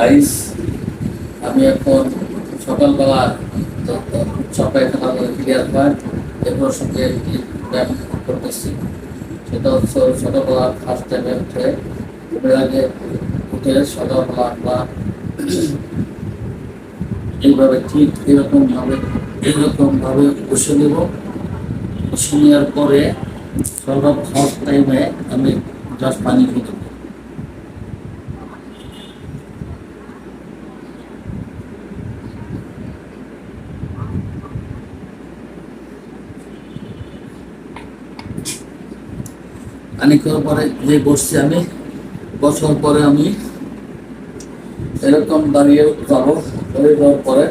Guys, আমি এখন সকালবেলা সকালে খেলা করে ক্লিয়ার হয় এরপর সঙ্গে একটি ব্যায়াম করতেছি। সেটা হচ্ছে সকালবেলা ফার্স্ট টাইমে উঠে। ঘুমের আগে উঠে সকালবেলা আমরা এইভাবে ঠিক এরকম ভাবে এরকম ভাবে বসে নেব। বসে নেওয়ার পরে সর্ব ফার্স্ট টাইমে আমি জাস্ট পানি খেয়ে পানি পরে যে বসছি আমি, বসার পরে আমি এরকম দাঁড়িয়ে যাব, দাঁড়িয়ে যাওয়ার পরে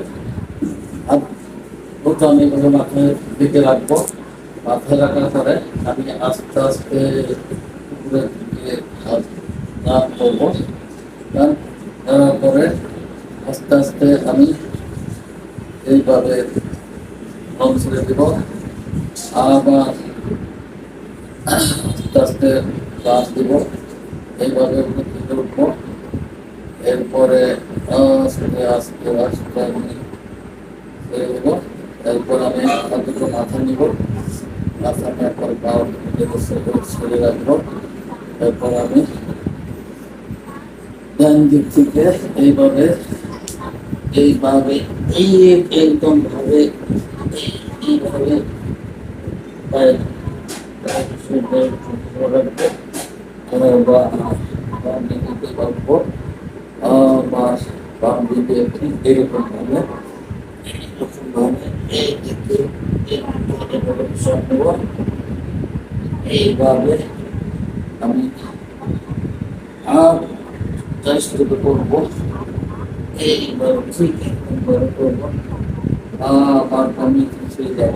আমি মাথায় দিকে রাখব। মাথায় রাখার পরে আমি আস্তে আস্তে করব। করার পরে আস্তে আস্তে আমি এইভাবে ছেড়ে দেবো। আবার আস্তে আস্তে দিব। এইভাবে দিকে উঠবো এরপরে আস্তে আস্তে আস্তে আমি ছেড়ে এরপর আমি দুটো মাথা নিব। মাথা নেওয়ার পর পাও ছেড়ে রাখব। এরপর আমি ডান দিক থেকে এইভাবে এইভাবে, এই একদম ভাবে, এইভাবে পায়ের এরকম ভাবে এইভাবে আমি আর চেষ্টা করব এইভাবে ঠিক এইভাবে করব আমি পিছিয়ে যাব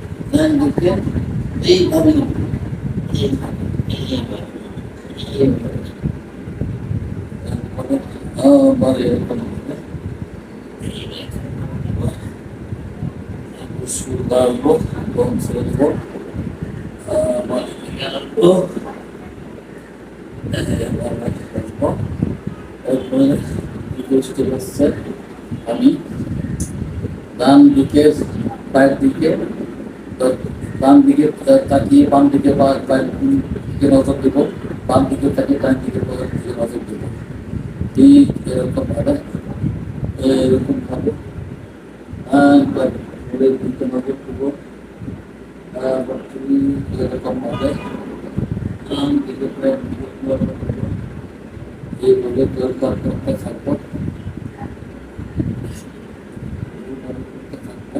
ডান দিকে এইভাবে নেব। এইভাবে, এইভাবে, এইভাবে। তারপরে আবার এরকম হবে। সুন্দর আসব এবং ছেড়ে দেবো আবার এদিকে আসব আবার আসব এরপরে দ্বিতীয় স্টেপ হচ্ছে আমি ডান দিকে তাকিয়ে বাম দিকে পা দিকে নজর দেব। বাম দিকে তাকিয়ে ডান দিকে নজর দেব। ঠিক এরকম ভাবে এরকম ভাবে একবার ঘুরের দিকে নজর দেবো আবার ঠিক এরকম ভাবে ডান দিকে পায়ের দিকে নজর দেবো এইভাবে দরকার করতে থাকব এইভাবে করতে থাকব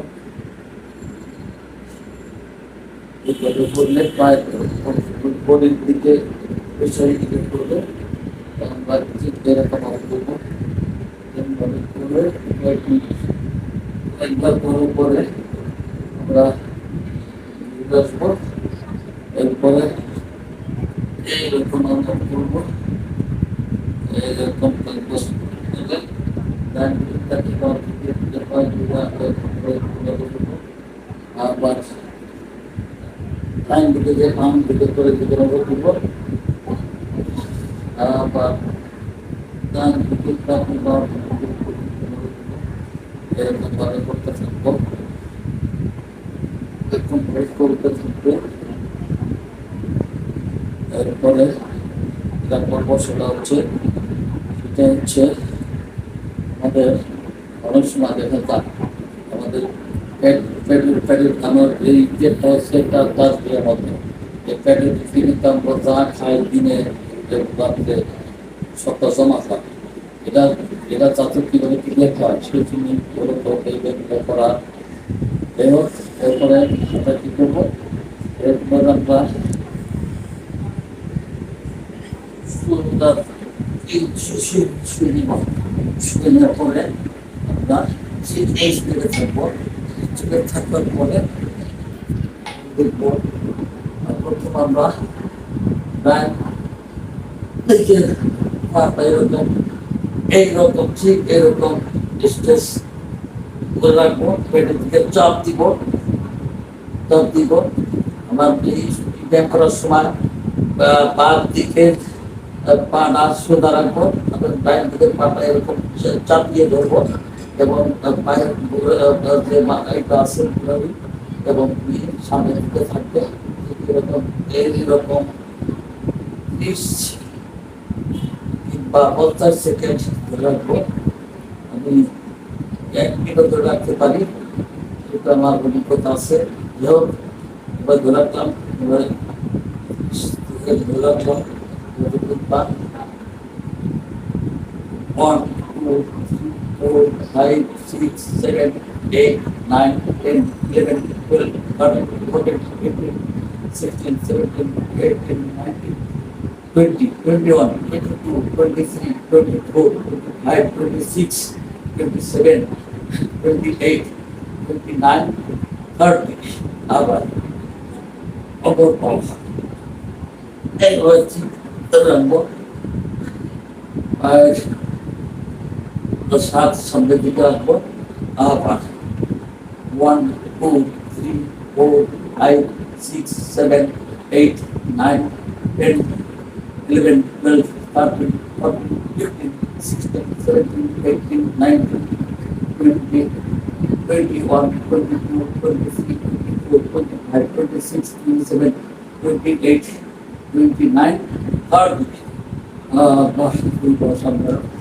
এইভাবে করলে পায়ের বডির দিকে পেছনের দিকে আমরা ঠিক এরকম ভাবে করব করে একবার করার পরে আমরা আসব এরপরে এইরকম আমরা করব এরকম করব করে ডান দিকটাকে বাম দিকে পায়ে দুবার করে ঘুরে বসবো আবার ডান দিকে যে বাম দিকে করে দিকে নজর দিব আবার ডান দিকে বাম। এরকম ভাবে করতে থাকব। এরকম ভাবে করতে থাকব। এরপরে যেটা করব সেটা হচ্ছে সেটা হচ্ছে আমাদের অনেক সময় দেখা যায়, আমাদের পেট আমার এই হচ্ছে একটা কাজ দিয়ে আমাদের এই পেটের কিন্তু আমরা যা খাই দিনে রাত্রে সবটা জমা খায় এটা এটা যাতে কীভাবে ক্লিয়ার হয় সেই জন্য এই করা এরপরে আমরা কি করব এরপরে আমরা সুন্দর নেওয়ার পরে আমরা সেই এই স্পিডে থাকব স্পিডে থাকার পরে দেখব। আহ, প্রথম আমরা প্রায় থেকে পাটা এরকম এইরকম ঠিক এরকম স্ট্রেস করে রাখব পেটের দিকে চাপ দিব চাপ দিব। আমার এই ব্যায়াম করার সময় আহ, পার দিকে আহ, পা না সোজা রাখব আবার ডাইন দিকে পাটা এরকম চাপ দিয়ে ধরবো। এবং পায়ের উপরে, আহ, যে এবং দুই সামনের দিকে থাকবে এরকম এইরকম কিংবা পঞ্চাশ সেকেন্ড ধরে রাখব। আমি এক মিনিট ধরে রাখতে পারি এটা আমার অভিজ্ঞতা আছে। যাই হোক এবার ধরে রাখলাম ধরে রাখলাম। two, three, four, five, six, seven, eight, nine, ten, eleven, twelve, thirteen, fourteen, fifteen, sixteen, seventeen, eighteen, nineteen, twenty, twenty-one, twenty-two, twenty-three, twenty-four, twenty-five, twenty-six, twenty-seven, twenty-eight, twenty-nine, thirty. আবার অপর পাও এই হচ্ছে রাখবো আর प्रसाद समृद्धि का आपको आप आठ one two three four five six seven eight nine ten eleven twelve thirteen fourteen fifteen sixteen seventeen eighteen nineteen twenty twenty one twenty two twenty three twenty four twenty five twenty six twenty seven twenty eight twenty nine third बस बस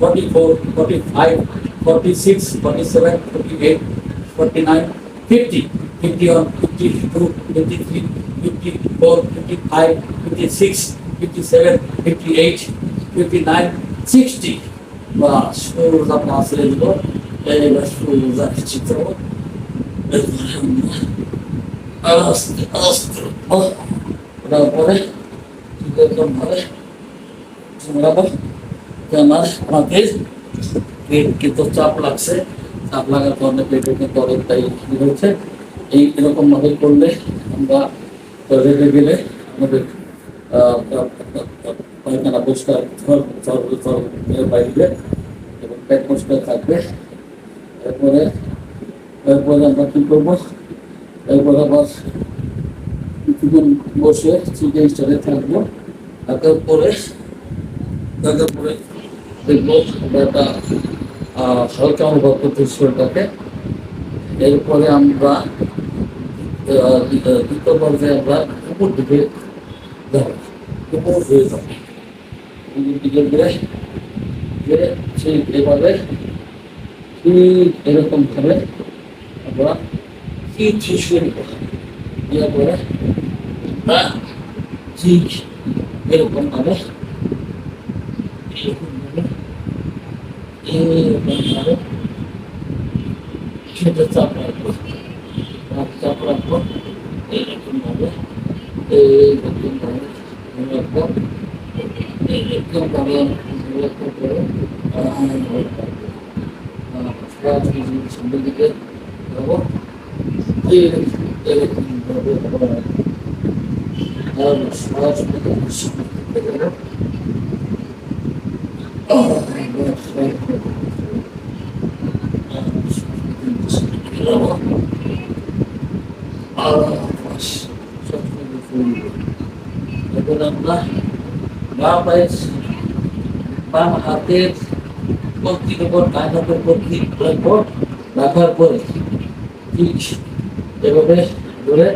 44, 45, 46, 47, 48, 49, 50, 51, 52, 53, 54, 55, 56, 57, 58, 59, 60. Baş, şurada bahsediyor. Eyle şurada çıtır o. Arastır, arastır. Oh. Buradan böyle. Buradan böyle. Sonra bak. আমার আমাকে কিন্তু চাপ লাগছে। চাপ লাগার কারণে পেটে কিন্তু অনেকটাই হয়েছে এই এরকম ভাবে করলে আমরা টয়লেটে গেলে আমাদের পায়খানা পরিষ্কার বাইরে এবং পেট পরিষ্কার থাকবে। এরপরে এরপরে আমরা কি করব? এরপরে আবার কিছুদিন বসে চিকেন স্টারে থাকব। থাকার পরে থাকার পরে দেখব একটা হালকা অনুভব করতে শরীরটাকে এরপরে আমরা দ্বিতীয় পর্যায়ে আমরা উপর দিকে যাব। উপর হয়ে যাব। উপর দিকে গিয়ে ঠিক এভাবে এরকম ভাবে আমরা ঠিক শুরু দেওয়ার পরে ঠিক এরকম ভাবে এরকম ভাবে এরকম ভাবে সেটা চাপ রাখব চাপ চাপ রাখব এইরকম ভাবে এইরকম ভাবে রাখব এইরকম ভাবে রাখার পরে সামনের দিকে যাব এইরকম এরকম ভাবে আর শ্বাস নিতে সামনের দিকে যাব বা পায়ের বাম হাতের কবজির উপর ডান হাতের কবজি রাখব রাখার পরে এভাবে ধরে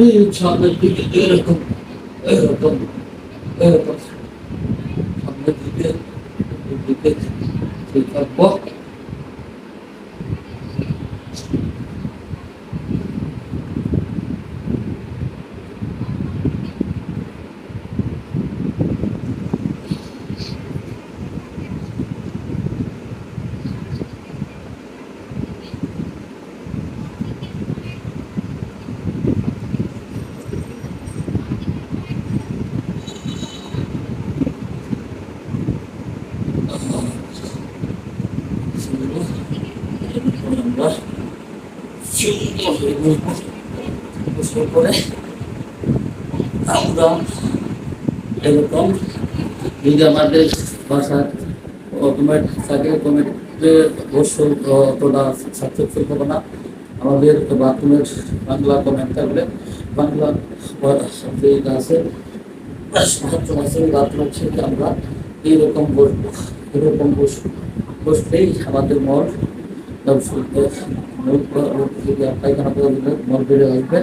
এই সামনের দিকে এরকম এরকম এরকম সামনের দিকে দিকে থাকব গোসল করে আমরা এরকম যদি আমাদের বাসার অটোমেট থাকে অটোমেটে গোসল অতটা সাকসেসফুল হবে না আমাদের বাথরুমের বাংলা কমেন্ট থাকলে বাংলা যেটা আছে সাহায্য আছে বাথরুম থেকে আমরা এইরকম বসবো এরকম বসবো বসলেই আমাদের মন পায়খানা করে দিলে মন বেড়ে আসবে।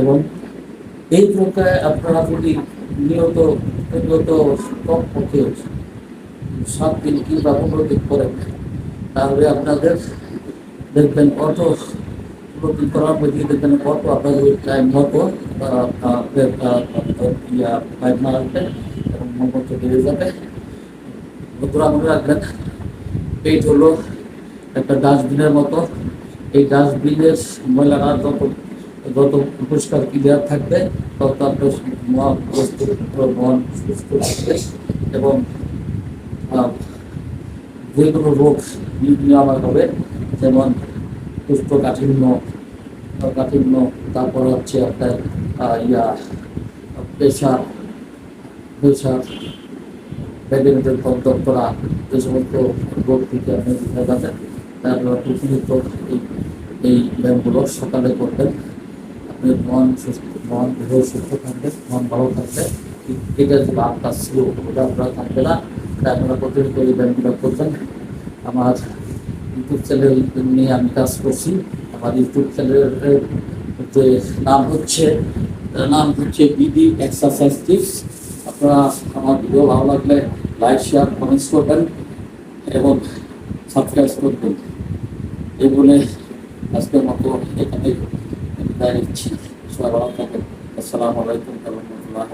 এবং এই প্রকারে আপনারা যদি নিয়ত নিয়ত কম পক্ষে সাত দিন কিংবা পনেরো দিন করেন তাহলে আপনাদের দেখবেন অত প্রতি করার মধ্যে দেখবেন কত আপনাদের টাইম মতো পায়খানা আসবে এবং মন মতো বেড়ে যাবে। রাখবেন পেট হলো একটা ডাস্টবিনের মতো। এই ডাস্টবিনের ময়লাটা যত যত পরিষ্কার ক্লিয়ার থাকবে তত আপনার মন সুস্থ থাকবে এবং যে কোনো রোগ নিরাময় হবে। যেমন কুষ্ঠকাঠিন্য কাঠিন্য তারপর হচ্ছে আহ, ইয়া প্রেশার প্রেশার ব্যাগের করা যে সমস্ত রোগ থেকে আপনি উঠে যাবেন তারপর প্রতিনিয়ত এই এই ব্যায়ামগুলো সকালে করবেন। আপনার মন সুস্থ, মন দেহ সুস্থ থাকবে, মন ভালো থাকবে। এটা যে লাভটা ছিল ওটা আপনারা থাকবে না। তাই আপনারা প্রতিনিয়ত এই ব্যায়ামগুলো করবেন। আমার ইউটিউব চ্যানেল নিয়ে আমি কাজ করছি। আমার ইউটিউব চ্যানেলের যে নাম হচ্ছে নাম হচ্ছে বিডি এক্সারসাইজ টিপস। আপনারা আমার ভিডিও ভালো লাগলে লাইক, শেয়ার, কমেন্টস করবেন এবং সাবস্ক্রাইব করবেন। এই বলে আজকের মতো এখানে বিদায় নিচ্ছি। সবাই আসসালামু আলাইকুম রহমতুল্লাহ